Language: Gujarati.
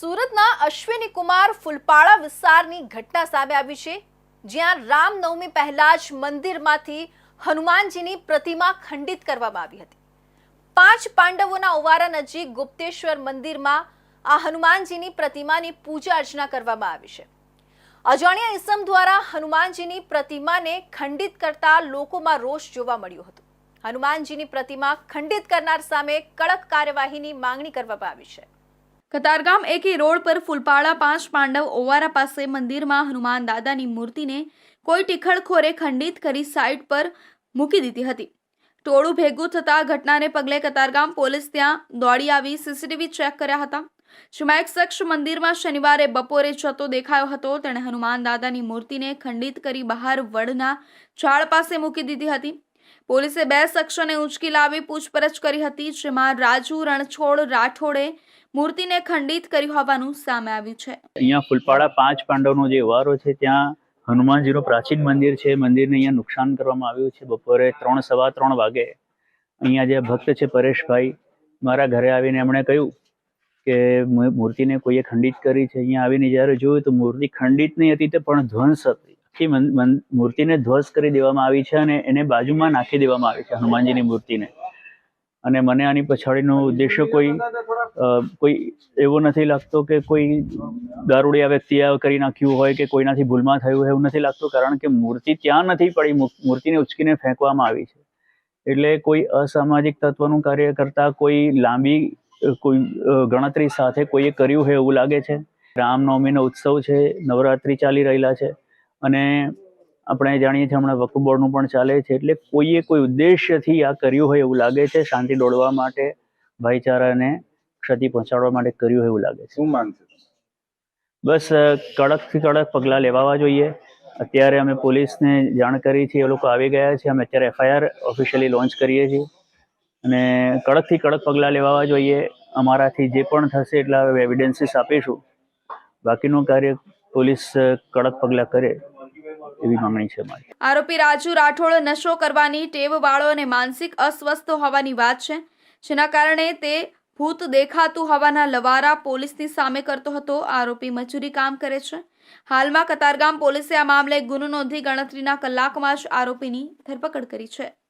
સુરતના અશ્વિની કુમાર ફૂલપાડા વિસ્તારની ઘટના સામે આવી છે, જ્યાં રામનવમી પહેલા જ મંદિરમાંથી હનુમાનજીની પ્રતિમા ખંડિત કરવામાં આવી હતી. પાંચ પાંડવોના ઓવારા નજીક ગુપ્તેશ્વર મંદિરમાં આ હનુમાનજીની પ્રતિમાની પૂજા અર્ચના કરવામાં આવી છે. અજાણ્યા ઇસમ દ્વારા હનુમાનજીની પ્રતિમાને ખંડિત કરતા લોકોમાં રોષ જોવા મળ્યો હતો. હનુમાનજીની પ્રતિમા ખંડિત કરનાર સામે કડક કાર્યવાહીની માંગણી કરવામાં આવી છે. કતારગામ એકી રોડ પર ફૂલપાળા પાંચ પાંડવ ઓવારા પાસે મંદિરમાં હનુમાન દાદાની મૂર્તિને કોઈ ટીખળખોરે ખંડિત કરી સાઈડ પર મૂકી દીધી હતી. ટોળું ભેગું થતા ઘટનાને પગલે કતારગામ પોલીસ ત્યાં દોડી આવી, સીસીટીવી ચેક કર્યા હતા. જેમાં એક શખ્સ મંદિરમાં શનિવારે બપોરે જતો દેખાયો હતો. તેણે હનુમાન દાદાની મૂર્તિને ખંડિત કરી બહાર વડના ઝાડ પાસે મૂકી દીધી હતી. પોલીસે બે શખ્સોને ઉંચકી લાવી પૂછપરછ કરી હતી, જેમાં રાજુ રણછોડ રાઠોડે મૂર્તિને ખંડિત કરી હોવાનું સામે આવ્યું છે. અહીંયા ફૂલપાડા પાંચ પાંડવનો જે વારો છે, ત્યાં હનુમાનજીનું પ્રાચીન મંદિર છે. મંદિરને અહીંયા નુકસાન કરવામાં આવ્યું છે. બપોરે ત્રણ, સવા ત્રણ વાગે અહીંયા જે ભક્ત છે પરેશભાઈ મારા ઘરે આવીને એમણે કહ્યું કે મૂર્તિને કોઈએ ખંડિત કરી છે. અહીંયા આવીને જ્યારે જોયું તો મૂર્તિ ખંડિત નહીં હતી, તે પણ ધ્વંસ હતી. મન- મૂર્તિને ધ્વસ કરી દેવામાં આવી છે અને એને બાજુમાં નાખી દેવામાં આવી છે હનુમાનજીની મૂર્તિને. અને મને આની પછાડીનો ઉદ્દેશ્ય કોઈ કોઈ એવો નથી લાગતો કે કોઈ વ્યક્તિએ આ કરી નાખ્યું હોય કે કોઈનાથી ભૂલમાં થયું હોય એવું નથી લાગતું, કારણ કે મૂર્તિ ત્યાં નથી પડી. મૂર્તિને ઉચકીને ફેંકવામાં આવી છે. એટલે કોઈ અસામાજિક તત્વનું કાર્ય કરતા કોઈ લાંબી, કોઈ ગણતરી સાથે કોઈએ કર્યું હોય એવું લાગે છે? રામનવમીનો ઉત્સવ છે, નવરાત્રિ ચાલી રહેલા છે. અને આપણે જાણીએ છીએ હમણાં વકફ બોર્ડનું પણ ચાલે છે. એટલે કોઈએ કોઈ ઉદ્દેશ્યથી આ કર્યું હોય એવું લાગે છે? શાંતિ દોડવા માટે ભાઈચારાને ક્ષતિ પહોંચાડવા માટે કર્યું હોય એવું લાગે છે? શું માંગ છે? બસ કડકથી કડક પગલાં લેવાવા જોઈએ. અત્યારે અમે પોલીસને જાણ કરી છે એ લોકો આવી ગયા છે. અમે અત્યારે એફઆઈઆર ઓફિશિયલી લોન્ચ કરીએ છીએ. અને કડકથી કડક પગલાં લેવાવા જોઈએ. અમારાથી જે પણ થશે એટલા એવિડન્સીસ આપીશું. બાકીનું કાર્ય પોલીસ કડક પગલાં કરે આરોપી રાજુ રાઠોડ નશો કરવાની ટેવ વાળો અને માનસિક અસ્વસ્થ હોવાની વાત છે. જેના કારણે તે ભૂત દેખાતું હોવાના લવારા પોલીસની સામે કરતો હતો. આરોપી મજૂરી કામ કરે છે. હાલમાં કતારગામ પોલીસે આ મામલે ગુનો નોંધી ગણતરીના કલાકમાં જ આરોપીની ધરપકડ કરી છે.